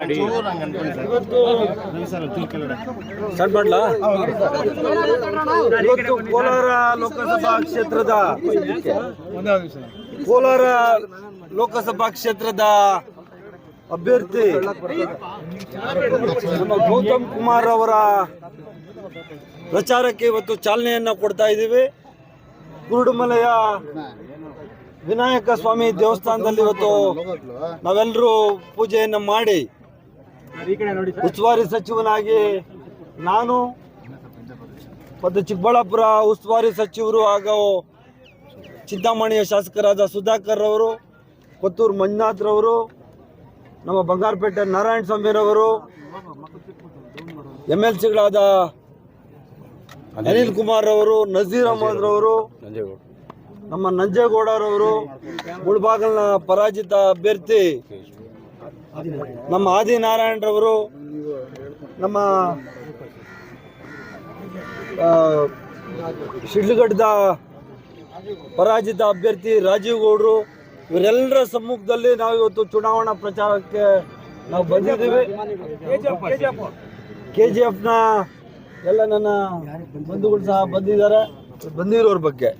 ಇವತ್ತು ಕೋಲಾರ ಲೋಕಸಭಾ ಕ್ಷೇತ್ರದ ಕೋಲಾರ ಲೋಕಸಭಾ ಕ್ಷೇತ್ರದ ಅಭ್ಯರ್ಥಿ ನಮ್ಮ ಗೌತಮ್ ಕುಮಾರ್ ಅವರ ಪ್ರಚಾರಕ್ಕೆ ಇವತ್ತು ಚಾಲನೆಯನ್ನ ಕೊಡ್ತಾ ಇದ್ದೀವಿ. ಕುರುಡುಮಲೆಯ ವಿನಾಯಕ ಸ್ವಾಮಿ ದೇವಸ್ಥಾನದಲ್ಲಿ ಇವತ್ತು ನಾವೆಲ್ಲರೂ ಪೂಜೆಯನ್ನು ಮಾಡಿ ಉಸ್ತುವಾರಿ ಸಚಿವನಾಗಿ ನಾನು ಮತ್ತು ಚಿಕ್ಕಬಳ್ಳಾಪುರ ಉಸ್ತುವಾರಿ ಸಚಿವರು ಹಾಗೂ ಚಿಂತಾಮಣಿಯ ಶಾಸಕರಾದ ಸುಧಾಕರ್ ಅವರು ಕೊತ್ತೂರು ಮಂಜುನಾಥ್ ರವರು ನಮ್ಮ ಬಂಗಾರಪೇಟೆ ನಾರಾಯಣ ಸ್ವಾಮಿರವರು ಎಂ ಎಲ್ ಸಿಗಳಾದ ಅನಿಲ್ ಕುಮಾರ್ ಅವರು ನಜೀರ್ ಅಹಮದ್ ರವರು ನಮ್ಮ ನಂಜೇಗೌಡರವರು ಮುಳಬಾಗಲ್ನ ಪರಾಜಿತ ಅಭ್ಯರ್ಥಿ ನಮ್ಮ ಆದಿನಾರಾಯಣರವರು ನಮ್ಮ ಶಿಡ್ಲಗಡ್ಡ ಪರಾಜಿತ ಅಭ್ಯರ್ಥಿ ರಾಜೀವ್ ಗೌಡ್ರು, ಇವರೆಲ್ಲರ ಸಮ್ಮುಖದಲ್ಲಿ ನಾವು ಇವತ್ತು ಚುನಾವಣಾ ಪ್ರಚಾರಕ್ಕೆ ನಾವು ಬಂದಿದ್ದೀವಿ. ಕೆ ಜಿ ಎಫ್ನ ಎಲ್ಲ ನನ್ನ ಬಂಧುಗಳು ಸಹ ಬಂದಿದ್ದಾರೆ. ಬಂದಿರೋರ ಬಗ್ಗೆ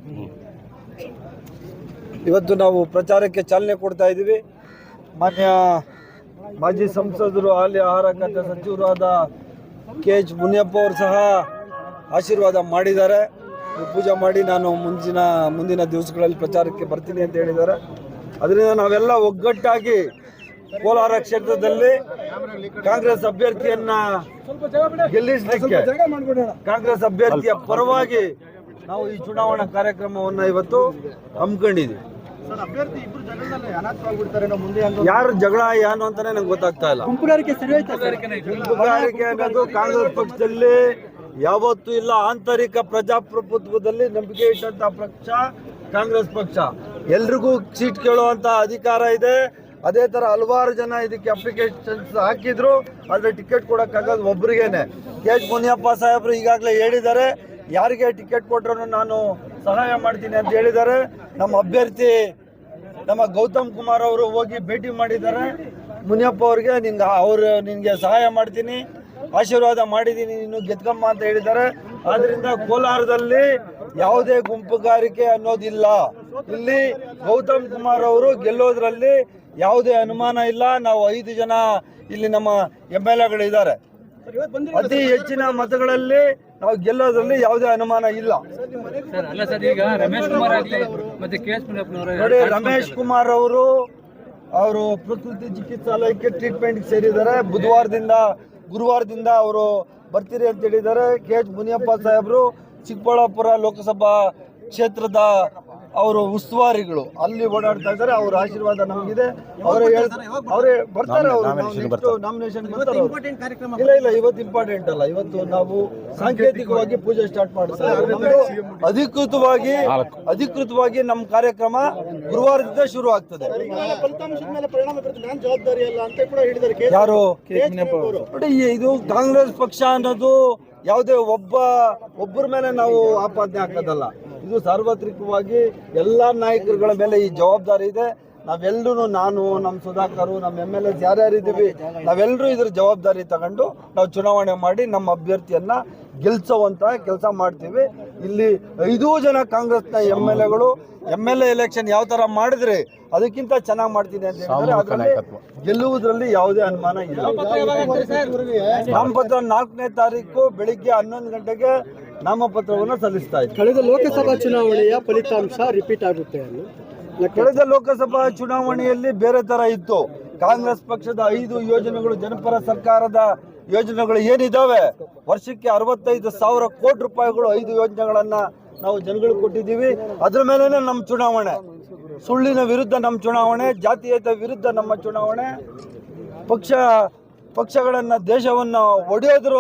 ಇವತ್ತು ನಾವು ಪ್ರಚಾರಕ್ಕೆ ಚಾಲನೆ ಕೊಡ್ತಾ ಇದ್ದೀವಿ. ಮಾನ್ಯ ಮಾಜಿ ಸಂಸದರು, ಹಾಲಿ ಆಹಾರ ಖಾತೆ ಸಚಿವರಾದ ಕೆ ಎಚ್ ಮುನಿಯಪ್ಪ ಅವರು ಸಹ ಆಶೀರ್ವಾದ ಮಾಡಿದ್ದಾರೆ. ಪೂಜೆ ಮಾಡಿ ನಾನು ಮುಂದಿನ ಮುಂದಿನ ದಿವಸಗಳಲ್ಲಿ ಪ್ರಚಾರಕ್ಕೆ ಬರ್ತೀನಿ ಅಂತ ಹೇಳಿದ್ದಾರೆ. ಅದರಿಂದ ನಾವೆಲ್ಲ ಒಗ್ಗಟ್ಟಾಗಿ ಕೋಲಾರ ಕ್ಷೇತ್ರದಲ್ಲಿ ಕಾಂಗ್ರೆಸ್ ಅಭ್ಯರ್ಥಿಯನ್ನ ಗೆಲ್ಲಿಸಲಿಕ್ಕೆ ಕಾಂಗ್ರೆಸ್ ಅಭ್ಯರ್ಥಿಯ ಪರವಾಗಿ ನಾವು ಈ ಚುನಾವಣಾ ಕಾರ್ಯಕ್ರಮವನ್ನು ಇವತ್ತು ಹಮ್ಮಿಕೊಂಡಿದ್ದೀವಿ. ಯಾರು ಜಗಳ ಏನು ಅಂತಾನೆ ನಂಗೆ ಗೊತ್ತಾಗ್ತಾ ಇಲ್ಲ. ಗುಂಪುಗಾರಿಕೆ ಅನ್ನೋದು ಕಾಂಗ್ರೆಸ್ ಪಕ್ಷದಲ್ಲಿ ಯಾವತ್ತೂ ಇಲ್ಲ. ಆಂತರಿಕ ಪ್ರಜಾಪ್ರಭುತ್ವದಲ್ಲಿ ನಂಬಿಕೆ ಇಟ್ಟಂತ ಪಕ್ಷ ಕಾಂಗ್ರೆಸ್ ಪಕ್ಷ. ಎಲ್ರಿಗೂ ಸೀಟ್ ಕೇಳುವಂತ ಅಧಿಕಾರ ಇದೆ. ಅದೇ ತರ ಹಲವಾರು ಜನ ಇದಕ್ಕೆ ಅಪ್ಲಿಕೇಶನ್ಸ್ ಹಾಕಿದ್ರು. ಆದ್ರೆ ಟಿಕೆಟ್ ಕೊಡೋಕ್ಕಾಗಲ್ಲ ಒಬ್ರಿಗೇನೆ. ಕೆ ಎಚ್ ಮುನಿಯಪ್ಪ ಸಾಹೇಬ್ರು ಈಗಾಗಲೇ ಹೇಳಿದ್ದಾರೆ. ಯಾರಿಗೆ ಟಿಕೆಟ್ ಕೊಟ್ಟರು ನಾನು ಸಹಾಯ ಮಾಡ್ತೀನಿ ಅಂತ ಹೇಳಿದ್ದಾರೆ. ನಮ್ಮ ಅಭ್ಯರ್ಥಿ ನಮ್ಮ ಗೌತಮ್ ಕುಮಾರ್ ಅವರು ಹೋಗಿ ಭೇಟಿ ಮಾಡಿದ್ದಾರೆ. ಮುನಿಯಪ್ಪ ಅವ್ರಿಗೆ ನಿಂಗೆ ಅವರು ನಿನಗೆ ಸಹಾಯ ಮಾಡ್ತೀನಿ, ಆಶೀರ್ವಾದ ಮಾಡಿದ್ದೀನಿ, ನೀನು ಗೆದ್ಕಮ್ಮ ಅಂತ ಹೇಳಿದ್ದಾರೆ. ಆದ್ರಿಂದ ಕೋಲಾರದಲ್ಲಿ ಯಾವುದೇ ಗುಂಪುಗಾರಿಕೆ ಅನ್ನೋದಿಲ್ಲ. ಇಲ್ಲಿ ಗೌತಮ್ ಕುಮಾರ್ ಅವರು ಗೆಲ್ಲೋದ್ರಲ್ಲಿ ಯಾವುದೇ ಅನುಮಾನ ಇಲ್ಲ. ನಾವು ಐದು ಜನ ಇಲ್ಲಿ ನಮ್ಮ ಎಂ ಎಲ್ ಎಗಳಿದ್ದಾರೆ. ಅತಿ ಹೆಚ್ಚಿನ ಮತಗಳಲ್ಲಿ ನಾವು ಗೆಲ್ಲೋದ್ರಲ್ಲಿ ಯಾವುದೇ ಅನುಮಾನ ಇಲ್ಲ. ಸರ್ ಅಲ್ಲ ಸರ್ ಈಗ ರಮೇಶ್ ಕುಮಾರ್ ಆಗ್ಲಿ ಮತ್ತೆ ಕೆ ಮುನಿಯಪ್ಪನವರು ನೋಡಿ ರಮೇಶ್ ಕುಮಾರ್ ಅವರು ಅವರು ಪ್ರಕೃತಿ ಚಿಕಿತ್ಸಾಲಯಕ್ಕೆ ಟ್ರೀಟ್ಮೆಂಟ್ ಸೇರಿದ್ದಾರೆ. ಬುಧವಾರದಿಂದ ಗುರುವಾರದಿಂದ ಅವರು ಬರ್ತೀರಿ ಅಂತ ಹೇಳಿದ್ದಾರೆ. ಕೆ ಎಚ್ ಮುನಿಯಪ್ಪ ಸಾಹೇಬರು ಚಿಕ್ಕಬಳ್ಳಾಪುರ ಲೋಕಸಭಾ ಕ್ಷೇತ್ರದ ಅವರು ಉಸ್ತುವಾರಿಗಳು. ಅಲ್ಲಿ ಓಡಾಡ್ತಾ ಇದ್ದಾರೆ ಅವ್ರ ಆಶೀರ್ವಾದ ನಮಗಿದೆ. ಅವರೇ ಅವರೇ ಬರ್ತಾರೆ ಅವರು. ನಾಮಿನೇಷನ್ ಬರ್ತಾರೆ. ಅವ್ರು. ಇಲ್ಲ ಇಲ್ಲ ಇವತ್ತು ಇಂಪಾರ್ಟೆಂಟ್ ಅಲ್ಲ. ಇವತ್ತು ನಾವು ಸಾಂಕೇತಿಕವಾಗಿ. ಪೂಜೆ ಸ್ಟಾರ್ಟ್ ಮಾಡ್ತಾರೆ ನಮ್ದು ಅಧಿಕೃತವಾಗಿ ಅಧಿಕೃತವಾಗಿ ನಮ್ಮ ಕಾರ್ಯಕ್ರಮ ಗುರುವಾರದಿಂದ ಶುರು ಆಗ್ತದೆ. ಫಲಿತಾಂಶದ ಮೇಲೆ ಪರಿಣಾಮ ನಾನು ಜವಾಬ್ದಾರಿ ಅಲ್ಲ ಅಂತ ಕೂಡ ಹೇಳಿದ್ದಾರೆ. ಯಾರು? ನೋಡಿ ಇದು ಕಾಂಗ್ರೆಸ್ ಪಕ್ಷ ಅನ್ನೋದು ಯಾವುದೇ ಒಬ್ಬ ಒಬ್ಬರ ಮೇಲೆ ನಾವು ಆಪಾದನೆ ಹಾಕೋದಲ್ಲ. ಇದು ಸಾರ್ವತ್ರಿಕವಾಗಿ ಎಲ್ಲ ನಾಯಕರುಗಳ ಮೇಲೆ ಈ ಜವಾಬ್ದಾರಿ ಇದೆ. ನಾವೆಲ್ಲರೂ ನಾನು ನಮ್ಮ ಸುಧಾಕರು ನಮ್ಮ ಎಂ ಎಲ್ ಎಸ್ ಯಾರ್ಯಾರಿದ್ದೀವಿ ನಾವೆಲ್ಲರೂ ಇದ್ರ ಜವಾಬ್ದಾರಿ ತಗೊಂಡು ನಾವು ಚುನಾವಣೆ ಮಾಡಿ ನಮ್ಮ ಅಭ್ಯರ್ಥಿಯನ್ನ ಗೆಲ್ಸೋವಂತ ಕೆಲಸ ಮಾಡ್ತೀವಿ. ಇಲ್ಲಿ ಐದೂ ಜನ ಕಾಂಗ್ರೆಸ್ನ ಎಂ ಎಲ್ ಎಗಳು ಎಂ ಎಲ್ ಎ ಎಲೆಕ್ಷನ್ ಯಾವ ತರ ಮಾಡಿದ್ರೆ ಅದಕ್ಕಿಂತ ಚೆನ್ನಾಗಿ ಮಾಡ್ತೀನಿ ಅಂತ ಹೇಳಿದ್ರೆ ಅದರಲ್ಲಿ ಗೆಲ್ಲುವುದರಲ್ಲಿ ಯಾವುದೇ ಅನುಮಾನ ಇಲ್ಲ. ನಾಮಪತ್ರ ನಾಲ್ಕನೇ ತಾರೀಕು ಬೆಳಿಗ್ಗೆ ಹನ್ನೊಂದು ಗಂಟೆಗೆ ನಾಮಪತ್ರವನ್ನು ಸಲ್ಲಿಸ್ತಾ ಇದ್ದೀವಿ ಕಳೆದ ಲೋಕಸಭಾ ಚುನಾವಣೆಯ ಫಲಿತಾಂಶ ರಿಪೀಟ್ ಆಗುತ್ತೆ ಕಳೆದ ಲೋಕಸಭಾ ಚುನಾವಣೆಯಲ್ಲಿ ಬೇರೆ ತರ ಇತ್ತು. ಕಾಂಗ್ರೆಸ್ ಪಕ್ಷದ ಐದು ಯೋಜನೆಗಳು ಜನಪರ ಸರ್ಕಾರದ ಯೋಜನೆಗಳು ಏನಿದಾವೆ? ವರ್ಷಕ್ಕೆ ಅರವತ್ತೈದು ಸಾವಿರ ಕೋಟಿ ರೂಪಾಯಿಗಳು ಐದು ಯೋಜನೆಗಳನ್ನ ನಾವು ಜನಗಳಿಗೆ ಕೊಟ್ಟಿದ್ದೀವಿ. ಅದ್ರ ಮೇಲೇನೆ ನಮ್ಮ ಚುನಾವಣೆ. ಸುಳ್ಳಿನ ವಿರುದ್ಧ ನಮ್ಮ ಚುನಾವಣೆ ಜಾತೀಯತೆ ವಿರುದ್ಧ ನಮ್ಮ ಚುನಾವಣೆ. ಪಕ್ಷ ಪಕ್ಷಗಳನ್ನು ದೇಶವನ್ನು ಒಡೆಯೋದ್ರ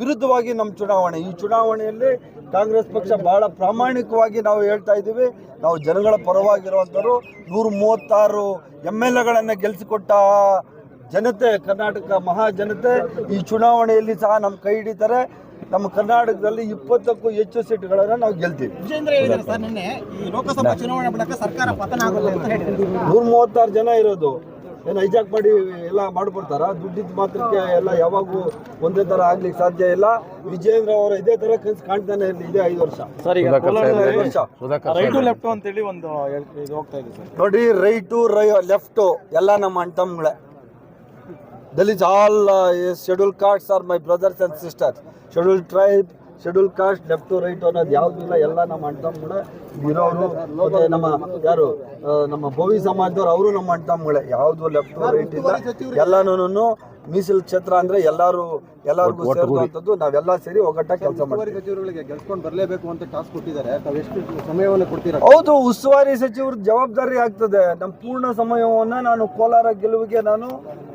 ವಿರುದ್ಧವಾಗಿ ನಮ್ಮ ಚುನಾವಣೆ. ಈ ಚುನಾವಣೆಯಲ್ಲಿ ಕಾಂಗ್ರೆಸ್ ಪಕ್ಷ ಬಹಳ ಪ್ರಾಮಾಣಿಕವಾಗಿ ನಾವು ಹೇಳ್ತಾ ಇದ್ದೀವಿ. ನಾವು ಜನಗಳ ಪರವಾಗಿರುವಂಥವ್ರು. ನೂರ ಮೂವತ್ತಾರು ಎಂ ಎಲ್ ಎಗಳನ್ನು ಗೆಲ್ಲಿಸಿಕೊಟ್ಟ ಜನತೆ ಕರ್ನಾಟಕ ಮಹಾ ಜನತೆ ಈ ಚುನಾವಣೆಯಲ್ಲಿ ಸಹ ನಮ್ಮ ಕೈ ಹಿಡಿತಾರೆ. ನಮ್ಮ ಕರ್ನಾಟಕದಲ್ಲಿ ಇಪ್ಪತ್ತಕ್ಕೂ ಹೆಚ್ಚು ಸೀಟ್ಗಳನ್ನು ನಾವು ಗೆಲ್ತೀವಿ. ವಿಜೇಂದ್ರ ಹೇಳಿದ್ದಾರೆ ಸರ್ ನಿನ್ನೆ ಈ ಲೋಕಸಭಾ ಚುನಾವಣೆ ಬಳಿಕ ಸರ್ಕಾರ ಪತನ ಆಗುತ್ತೆ ಅಂತ ಹೇಳಿದ್ದಾರೆ. ನೂರ ಮೂವತ್ತಾರು ಜನ ಇರೋದು. ಏನು ಹೈಜಾಕ್ ಮಾಡಿ ಎಲ್ಲ ಮಾಡಿಬಿಡ್ತಾರ? ದುಡ್ಡಿದ್ದು ಮಾತ್ರಕ್ಕೆ ಎಲ್ಲ ಯಾವಾಗೂ ಒಂದೇ ತರ ಆಗ್ಲಿಕ್ಕೆ ಸಾಧ್ಯ ಇಲ್ಲ. ವಿಜಯೇಂದ್ರ ಅವರ ಇದೇ ತರ ಕನಸು ಕಾಣ್ತಾನೆ ಇಲ್ಲಿ ಇದೇ ಐದು ವರ್ಷ. ಸರಿ ಐದು ವರ್ಷ. ರೈಟು ಲೆಫ್ಟ್ ಅಂತೇಳಿ ಒಂದು ಇದು ಹೋಗ್ತಾ ಇದೆ ಸರ್. ನೋಡಿ ರೈಟು ರೈ ಲೆಫ್ಟು ಎಲ್ಲ ನಮ್ಮ ಅಣ್ತಮ್ಮಗಳೇ Dalit all schedule castes are my brothers and sisters. Schedule tribe schedule caste left right ಅನ್ನೋದು ಯಾವುದೂ ಇಲ್ಲ, ಎಲ್ಲ ನಮ್ಮ ಅಣ್ತಮ್ಮಗಳೇ ಇರೋರು. ಮತ್ತೆ ನಮ್ಮ ಯಾರು ನಮ್ಮ ಭೋವಿ ಸಮಾಜದವ್ರು, ಅವರು ನಮ್ಮ ಅಣ್ತಮ್ಮಗಳೇ ಯಾವುದು ಲೆಫ್ಟ್ ರೈಟ್ ಇಲ್ಲ. ಎಲ್ಲನೂ ಮೀಸಲು ಕ್ಷೇತ್ರ ಅಂದ್ರೆ ಎಲ್ಲರೂ ಎಲ್ಲರಿಗೂ ಸೇರಿರುವಂಥದ್ದು ನಾವೆಲ್ಲ ಸೇರಿ ಒಗ್ಗಟ್ಟಾಗಿ ಕೆಲಸ ಮಾಡ್ತೀವಿ. ಸಚಿವರುಗಳಿಗೆ ಗೆಲ್ಸ್ಕೊಂಡು ಬರಲೇಬೇಕು ಅಂತ ಟಾಸ್ಕ್ ಕೊಟ್ಟಿದ್ದಾರೆ. ತಾವು ಎಷ್ಟು ಸಮಯವನ್ನು ಕೊಡ್ತೀರಾ? ಹೌದು ಉಸ್ತುವಾರಿ ಸಚಿವರ ಜವಾಬ್ದಾರಿ ಆಗ್ತದೆ. ನಮ್ಮ ಪೂರ್ಣ ಸಮಯವನ್ನ ನಾನು ಕೋಲಾರ ಗೆಲುವಿಗೆ ನಾನು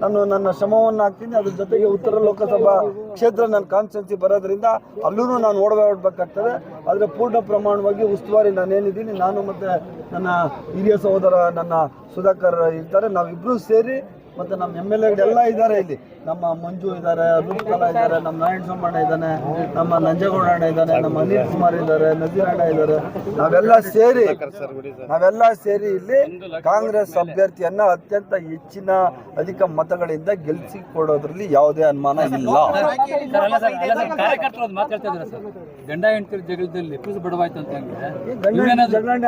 ನಾನು ನನ್ನ ಶ್ರಮವನ್ನ ಹಾಕ್ತೀನಿ. ಅದ್ರ ಜೊತೆಗೆ ಉತ್ತರ ಲೋಕಸಭಾ ಕ್ಷೇತ್ರ ನನ್ನ ಕಾನ್ಸ್ಟೆನ್ಸಿ ಬರೋದ್ರಿಂದ ಅಲ್ಲೂ ನಾನು ಓಡಾಡಬೇಕಾಗ್ತದೆ. ಆದರೆ ಪೂರ್ಣ ಪ್ರಮಾಣವಾಗಿ ಉಸ್ತುವಾರಿ ನಾನೇನಿದ್ದೀನಿ. ನಾನು ಮತ್ತೆ ನನ್ನ ಹಿರಿಯ ಸಹೋದರ ನನ್ನ ಸುಧಾಕರ್ ಇರ್ತಾರೆ ನಾವಿಬ್ರು ಸೇರಿ ಮತ್ತೆ ನಮ್ಮ ಎಂ ಎಲ್ ಎಗಳೆಲ್ಲ ಇದ್ದಾರೆ ಇಲ್ಲಿ. ನಮ್ಮ ಮಂಜು ಇದ್ದಾರೆ ರೂಪಕಲಾ ಇದ್ದಾರೆ ನಮ್ಮ ನಾರಾಯಣ ಸೋಮಣ್ಣ ಇದ್ದಾನೆ ನಮ್ಮ ನಂಜೇಗೌಡ ಅಣ್ಣ ಇದ್ದಾನೆ ನಮ್ಮ ಅನಿಲ್ ಕುಮಾರ್ ಇದ್ದಾರೆ ನಜೀರ್ ಅಣ್ಣ ಇದ್ದಾರೆ. ನಾವೆಲ್ಲ ಸೇರಿ ನಾವೆಲ್ಲ ಸೇರಿ ಇಲ್ಲಿ ಕಾಂಗ್ರೆಸ್ ಅಭ್ಯರ್ಥಿಯನ್ನ ಅತ್ಯಂತ ಹೆಚ್ಚಿನ ಅಧಿಕ ಮತಗಳಿಂದ ಗೆಲ್ಸಿ ಕೊಡೋದ್ರಲ್ಲಿ ಯಾವುದೇ ಅನುಮಾನ ಇಲ್ಲ. ಗಂಡ ಹೆಂಡತಿ ಜಗಳದಲ್ಲಿ ಬಡವಾಯ್ತು ಅಂತ ಗಂಡ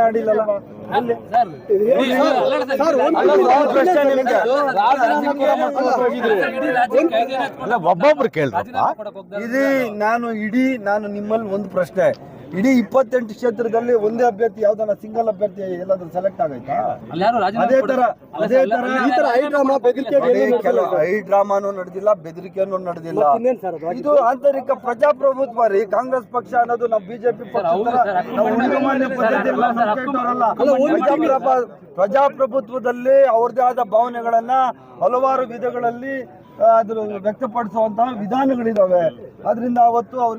ಒಬ್ಬೊಬ್ರು ಕೇಳ್ರಪ್ಪ. ಇದು ನಾನು ಇಡೀ ನಾನು ನಿಮ್ಮಲ್ಲಿ ಒಂದು ಪ್ರಶ್ನೆ. ಇಡೀ ಇಪ್ಪತ್ತೆಂಟು ಕ್ಷೇತ್ರದಲ್ಲಿ ಒಂದೇ ಅಭ್ಯರ್ಥಿ ಯಾವ್ದಾನ ಸಿಂಗಲ್ ಅಭ್ಯರ್ಥಿ ಎಲ್ಲಾದ್ರೂ ಸೆಲೆಕ್ಟ್ ಆಗೈತಾ ಅಲ್ಲಿ ಯಾರು ಅದೇ ತರ ಅದೇ ತರ ಈ ತರ ಐ ಡ್ರಾಮಾ ಬೆದರಿಕೆ ಕೆಲವು ಐ ಡ್ರಾಮಾನು ನಡೆದಿಲ್ಲ ಬೆದರಿಕೆನೂ ನಡೆದಿಲ್ಲ. ಇದು ಆಂತರಿಕ ಪ್ರಜಾಪ್ರಭುತ್ವ ರೀ. ಕಾಂಗ್ರೆಸ್ ಪಕ್ಷ ಅನ್ನೋದು ನಾವು ಬಿಜೆಪಿ ಪಕ್ಷ ಪ್ರಜಾಪ್ರಭುತ್ವದಲ್ಲಿ ಅವ್ರದೇ ಆದ ಭಾವನೆಗಳನ್ನ ಹಲವಾರು ವಿಧಗಳಲ್ಲಿ ಅದ್ರ ವ್ಯಕ್ತಪಡಿಸುವಂತಹ ವಿಧಾನಗಳಿದಾವೆ. ಅದರಿಂದ ಅವತ್ತು ಅವ್ರಿಗೆ